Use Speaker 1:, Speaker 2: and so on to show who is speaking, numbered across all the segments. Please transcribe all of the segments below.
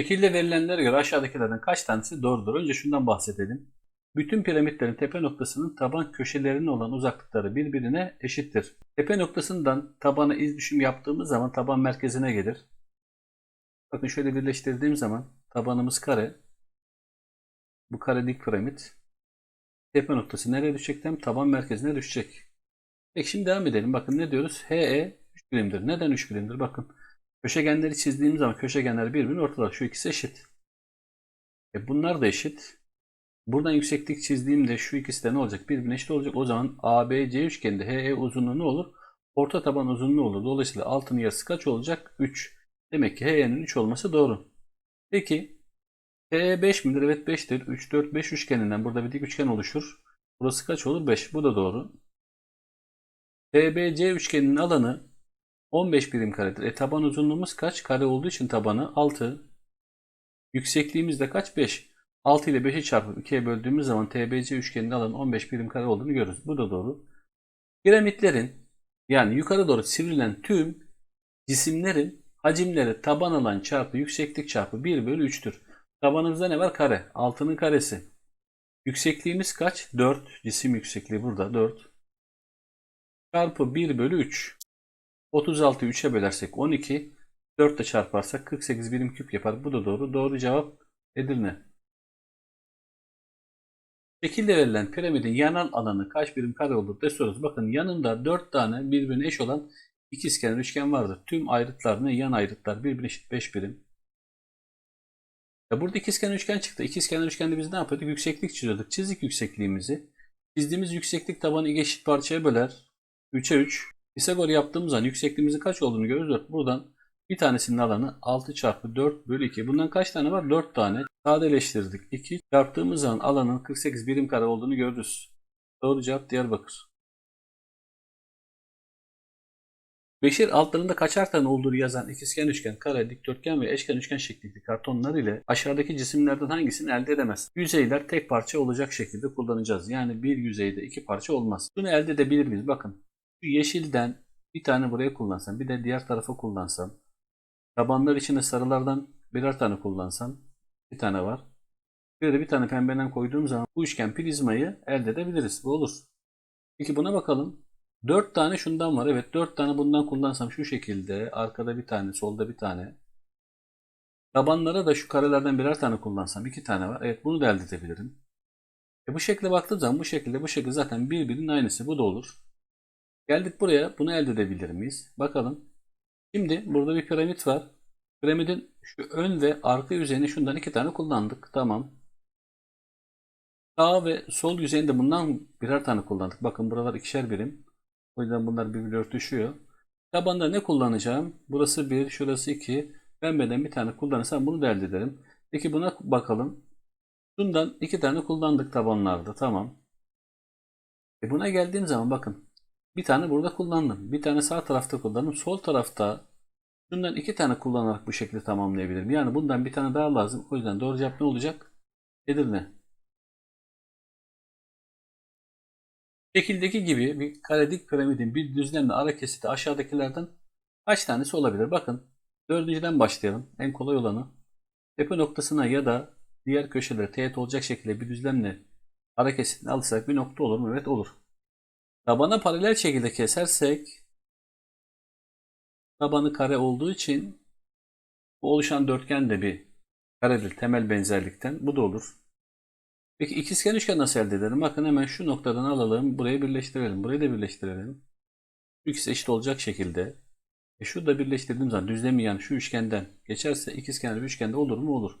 Speaker 1: Şekilde verilenlere göre aşağıdakilerden kaç tanesi doğrudur? Önce şundan bahsedelim. Bütün piramitlerin tepe noktasının taban köşelerine olan uzaklıkları birbirine eşittir. Tepe noktasından tabana iz düşüm yaptığımız zaman taban merkezine gelir. Bakın şöyle birleştirdiğim zaman tabanımız kare. Bu kare dik piramit. Tepe noktası nereye düşecek? Hem taban merkezine düşecek. Peki şimdi devam edelim. Bakın ne diyoruz? HE 3 birimdir. Neden 3 birimdir? Bakın köşegenleri çizdiğim zaman köşegenler birbirinin ortalar. Şu ikisi eşit. E bunlar da eşit. Buradan yükseklik çizdiğimde şu ikisi de ne olacak? Birbirine eşit olacak. O zaman ABC üçgeninde HE uzunluğu ne olur? Orta taban uzunluğu olur. Dolayısıyla altının yarısı kaç olacak? 3. Demek ki HE'nin 3 olması doğru. Peki HE 5 midir? Evet 5'tir. 3, 4, 5 üçgeninden burada bir dik üçgen oluşur. Burası kaç olur? 5. Bu da doğru. TBC üçgeninin alanı 15 birim karedir. E taban uzunluğumuz kaç? Kare olduğu için tabanı 6. Yüksekliğimiz de kaç? 5. 6 ile 5'i çarpıp 2'ye böldüğümüz zaman TBC üçgeninin alanı 15 birim kare olduğunu görürüz. Bu da doğru. Piramitlerin yani yukarı doğru sivrilen tüm cisimlerin hacimleri taban alan çarpı yükseklik çarpı 1 bölü 3'tür. Tabanımızda ne var? Kare. Altının karesi. Yüksekliğimiz kaç? 4. Cisim yüksekliği burada 4. Çarpı 1 bölü 3. 36'yı 3'e bölersek 12. 4 ile çarparsak 48 birim küp yapar. Bu da doğru. Doğru cevap Edirne. Şekilde verilen piramidin yanal alanı kaç birim kare olur diye. Bakın yanında 4 tane birbirine eş olan ikizkenar üçgen vardır. Tüm ayrıtlar ne? Yan ayrıtlar birbirine eşit 5 birim. Ya burada ikizkenar üçgen çıktı. İkizkenar üçgende biz ne yapıyorduk? Yükseklik çiziyorduk. Çizdik yüksekliğimizi. Çizdiğimiz yükseklik tabanı iki eşit parçaya böler. 3'e 3. Pisagor yaptığımız zaman yüksekliğimizin kaç olduğunu görürüz. Buradan bir tanesinin alanı 6 çarpı 4 bölü 2. Bundan kaç tane var? 4 tane. Sadeleştirdik. 2 çarptığımız zaman alanın 48 birim kare olduğunu görürüz. Doğru cevap Diyarbakır. Beşir altlarında kaçar tane olduğunu yazan ikizkenar üçgen, kare, dikdörtgen ve eşkenar üçgen şeklindeki kartonlar ile aşağıdaki cisimlerden hangisini elde edemez? Yüzeyler tek parça olacak şekilde kullanacağız. Yani bir yüzeyde iki parça olmaz. Bunu elde edebilir miyiz? Bakın yeşilden bir tane buraya kullansam, bir de diğer tarafa kullansam, tabanlar içinde sarılardan birer tane kullansam, bir tane var. De bir tane pembeden koyduğum zaman bu üçgen prizmayı elde edebiliriz. Bu olur. Peki buna bakalım. 4 tane şundan var. Evet 4 tane bundan kullansam şu şekilde. Arkada bir tane, solda bir tane. Tabanlara da şu karelerden birer tane kullansam iki tane var. Evet bunu da elde edebilirim. E bu şekilde baktığım zaman bu şekilde bu şekilde zaten birbirinin aynısı. Bu da olur. Geldik buraya. Bunu elde edebilir miyiz? Bakalım. Şimdi burada bir piramit var. Piramidin şu ön ve arka yüzeyini şundan iki tane kullandık. Tamam. Sağ ve sol yüzeyinde bundan birer tane kullandık. Bakın buralar ikişer birim. O yüzden bunlar birbiriyle örtüşüyor. Tabanda ne kullanacağım? Burası 1, şurası 2. Pembeden bir tane kullanırsam bunu elde ederim. Peki buna bakalım. Bundan iki tane kullandık tabanlarda. Tamam. E buna geldiğim zaman bakın. Bir tane burada kullandım. Bir tane sağ tarafta kullandım. Sol tarafta şundan iki tane kullanarak bu şekilde tamamlayabilirim. Yani bundan bir tane daha lazım. O yüzden doğru cevap ne olacak? Edirne. Şekildeki gibi bir karedik piramidin bir düzlemle ara kesiti aşağıdakilerden kaç tanesi olabilir? Bakın dördüncüden başlayalım. En kolay olanı. Tepe noktasına ya da diğer köşelere teğet olacak şekilde bir düzlemle ara kesitini alırsak bir nokta olur mu? Evet olur. Tabana paralel şekilde kesersek tabanı kare olduğu için bu oluşan dörtgen de bir karedir temel benzerlikten. Bu da olur. Peki ikizkenar üçgen nasıl elde ederim? Bakın hemen şu noktadan alalım. Burayı birleştirelim. Burayı da birleştirelim. Şu eşit olacak şekilde. E şurada birleştirdiğim zaman düzlemi yani şu üçgenden geçerse ikizkenar bir üçgende olur mu? Olur.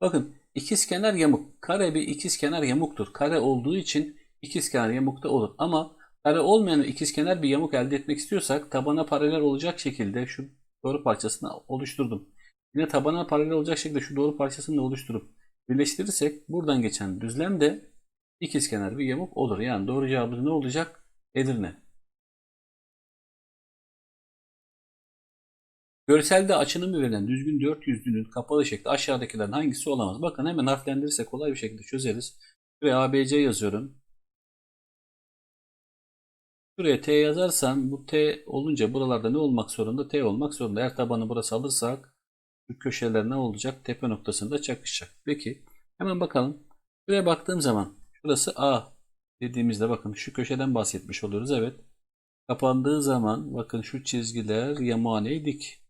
Speaker 1: Bakın ikizkenar yamuk. Kare bir ikizkenar yamuktur. Kare olduğu için ikizkenar yamukta olur. Ama kare olmayan ikizkenar bir yamuk elde etmek istiyorsak tabana paralel olacak şekilde şu doğru parçasını oluşturdum. Yine tabana paralel olacak şekilde şu doğru parçasını da oluşturup birleştirirsek buradan geçen düzlem de ikizkenar bir yamuk olur. Yani doğru cevabımız ne olacak? Edirne. Görselde açınımı verilen düzgün dört yüzlünün kapalı şekli aşağıdakilerden hangisi olamaz? Bakın hemen harflendirirsek kolay bir şekilde çözeriz. Şuraya ABC yazıyorum. Şuraya T yazarsam bu T olunca buralarda ne olmak zorunda? T olmak zorunda. Eğer tabanı burası alırsak Şu köşeler ne olacak? Tepe noktasında çakışacak. Peki hemen bakalım. Buraya baktığım zaman şurası A dediğimizde bakın şu köşeden bahsetmiş oluyoruz. Evet. Kapandığı zaman bakın şu çizgiler yamane dik.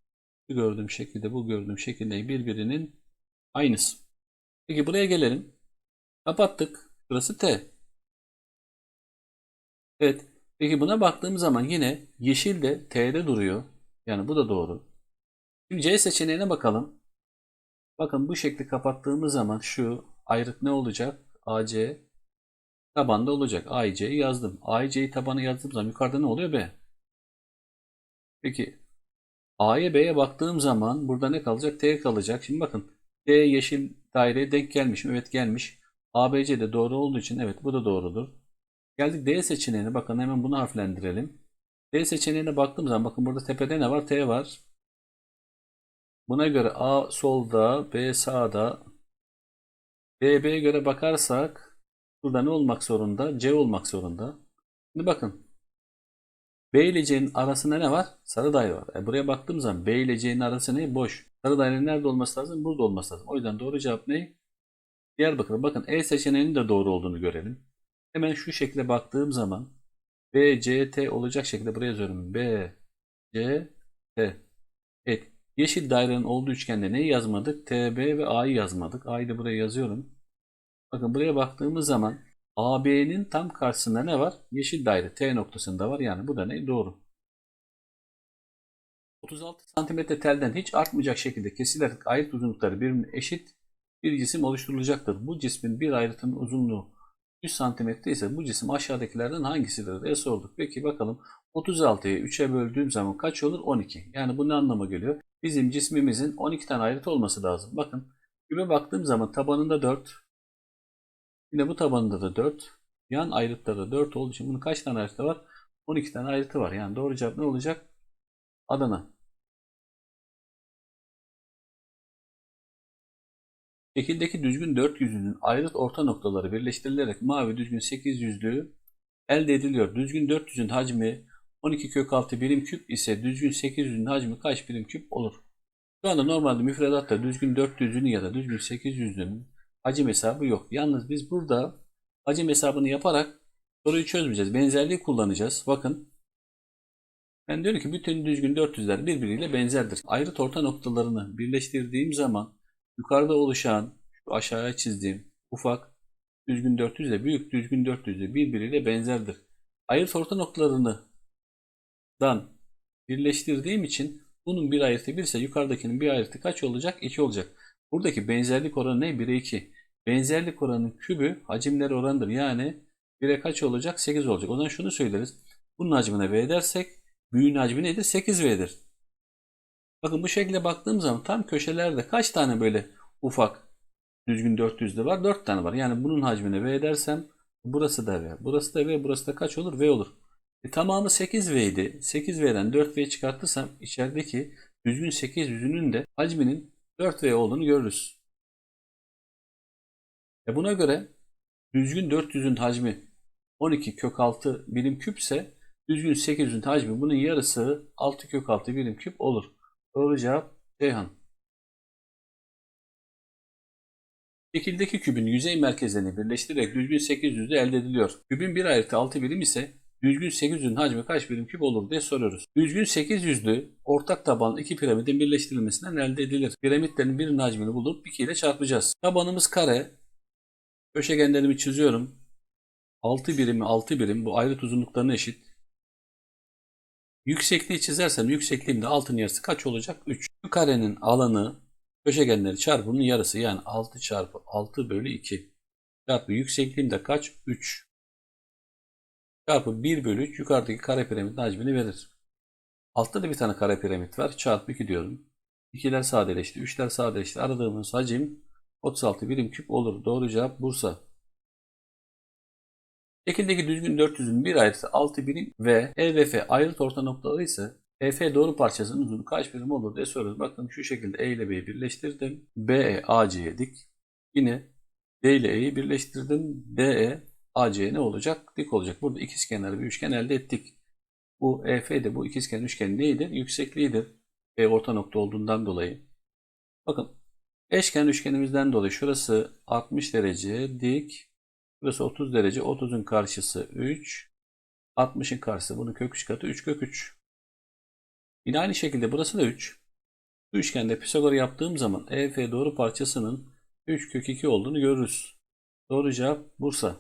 Speaker 1: Bu gördüğüm şekilde bu gördüğüm şekilde birbirinin aynısı. Peki buraya gelelim. Kapattık. Burası T. Evet. Peki buna baktığım zaman yine yeşil de T'de duruyor. Yani bu da doğru. Şimdi C seçeneğine bakalım. Bakın bu şekli kapattığımız zaman şu ayrık ne olacak? AC tabanda olacak. AIC'yi yazdım. AIC'yi tabana yazdığım zaman yukarıda ne oluyor? B. Peki A'ya B'ye baktığım zaman burada ne kalacak? T kalacak. Şimdi bakın D yeşil daireye denk gelmiş mi? Evet gelmiş. ABC de doğru olduğu için evet bu da doğrudur. Geldik D seçeneğine. Bakın hemen bunu harflendirelim. D seçeneğine baktığım zaman bakın burada tepede ne var? T var. Buna göre A solda, B sağda. D, B'ye göre bakarsak burada ne olmak zorunda? C olmak zorunda. Şimdi bakın. B ile C'nin arasında ne var? Sarı daire var. E buraya baktığım zaman B ile C'nin arası ne? Boş. Sarı dairenin nerede olması lazım? Burada olması lazım. O yüzden doğru cevap ne? Diyarbakır. Bakın E seçeneğinin de doğru olduğunu görelim. Hemen şu şekilde baktığım zaman B, C, T olacak şekilde buraya yazıyorum. B, C, T. Evet. Yeşil dairenin olduğu üçgende neyi yazmadık? TB ve A'yı yazmadık. A'yı da buraya yazıyorum. Bakın buraya baktığımız zaman AB'nin tam karşısında ne var? Yeşil daire T noktasında var. Yani bu da ne? Doğru. 36 cm telden hiç artmayacak şekilde kesilerek ayrıt uzunlukları birbirine eşit bir cisim oluşturulacaktır. Bu cismin bir ayrıtının uzunluğu 100 cm ise bu cisim aşağıdakilerden hangisidir diye sorduk. Peki bakalım 36'yı 3'e böldüğüm zaman kaç olur? 12. Yani bu ne anlama geliyor? Bizim cismimizin 12 tane ayrıt olması lazım. Bakın küme baktığım zaman tabanında 4. Yine bu tabanında da 4. Yan ayrıtları da 4 olduğu için bunun kaç tane ayrıtı var? 12 tane ayrıtı var. Yani doğru cevap ne olacak? Adana. Şekildeki düzgün dört yüzünün ayrıt orta noktaları birleştirilerek mavi düzgün 8 yüzlüğü elde ediliyor. Düzgün 400'ün hacmi 12 kök 6 birim küp ise düzgün 800'ün hacmi kaç birim küp olur? Şu anda normalde müfredatta düzgün 400'ün ya da düzgün 800'ün hacim hesabı yok. Yalnız biz burada hacim hesabını yaparak soruyu çözmeyeceğiz. Benzerliği kullanacağız. Bakın ben diyorum ki bütün düzgün 400'ler birbiriyle benzerdir. Ayrıt orta noktalarını birleştirdiğim zaman yukarıda oluşan şu aşağıya çizdiğim ufak düzgün 400 ile büyük düzgün 400 ile birbiriyle benzerdir. Ayrıt orta noktalarını dan birleştirdiğim için bunun bir ayrıtı 1 ise yukarıdakinin bir ayrıtı kaç olacak? 2 olacak. Buradaki benzerlik oranı ne? 1'e 2. Benzerlik oranının kübü hacimleri oranıdır. Yani 1'e kaç olacak? 8 olacak. O zaman şunu söyleriz. Bunun hacmine V dersek büyüğün hacmi nedir? 8V'dir. Bakın bu şekilde baktığım zaman tam köşelerde kaç tane böyle ufak düzgün 400'de var? 4 tane var. Yani bunun hacmine V dersem burası da V. Burası da V. Burası da kaç olur? V olur. E, tamamı 8V idi. 8V'den 4V çıkartırsam içerideki düzgün 8 yüzünün de hacminin 4V olduğunu görürüz. E buna göre düzgün 400'ün hacmi 12 kök 6 birim küpse düzgün 800'ün hacmi bunun yarısı 6 kök 6 birim küp olur. Doğru cevap Ceyhan. Şekildeki kübün yüzey merkezlerini birleştirerek düzgün 800'ü elde ediliyor. Kübün bir ayrıtı 6 birim ise düzgün 800'ün hacmi kaç birim küp olur diye soruyoruz. Düzgün 800'lü ortak tabanlı iki piramidin birleştirilmesinden elde edilir. Piramitlerin birinin hacmini bulup 2 ile çarpacağız. Tabanımız kare. Köşegenlerimi çiziyorum. 6 birimi 6 birim bu ayrıt uzunluklarına eşit. Yüksekliği çizersem yüksekliğimde altın yarısı kaç olacak? 3. Bu karenin alanı köşegenleri çarpımının yarısı yani 6 çarpı 6 bölü 2 çarpı yüksekliğimde kaç? 3 çarpı 1 bölü 3 yukarıdaki kare piramidin hacmini verir. Altta da bir tane kare piramit var. Çarpı 2 diyorum. 2'ler sadeleşti. 3'ler sadeleşti. Aradığımız hacim 36 birim küp olur. Doğru cevap Bursa. Şekildeki düzgün 400'ün bir ayrıtı 6 birim ve E ve orta noktaları ise EF doğru parçasının uzunluğu kaç birim olur diye soruyoruz. Bakın şu şekilde E ile B'yi birleştirdim. BE AC'ye dik. Yine D ile E'yi birleştirdim. DE AC ne olacak? Dik olacak. Burada ikizkenarlı bir üçgen elde ettik. Bu EF de bu ikizkenar üçgen neydi? Yüksekliğidir. E orta nokta olduğundan dolayı. Bakın eşkenar üçgenimizden dolayı şurası 60 derece dik. Burası 30 derece. 30'un karşısı 3. 60'ın karşısı bunun kök 3 katı 3 kök 3. Yine aynı şekilde burası da 3. Bu üçgende Pisagor yaptığım zaman EF doğru parçasının 3 kök 2 olduğunu görürüz. Doğru cevap Bursa.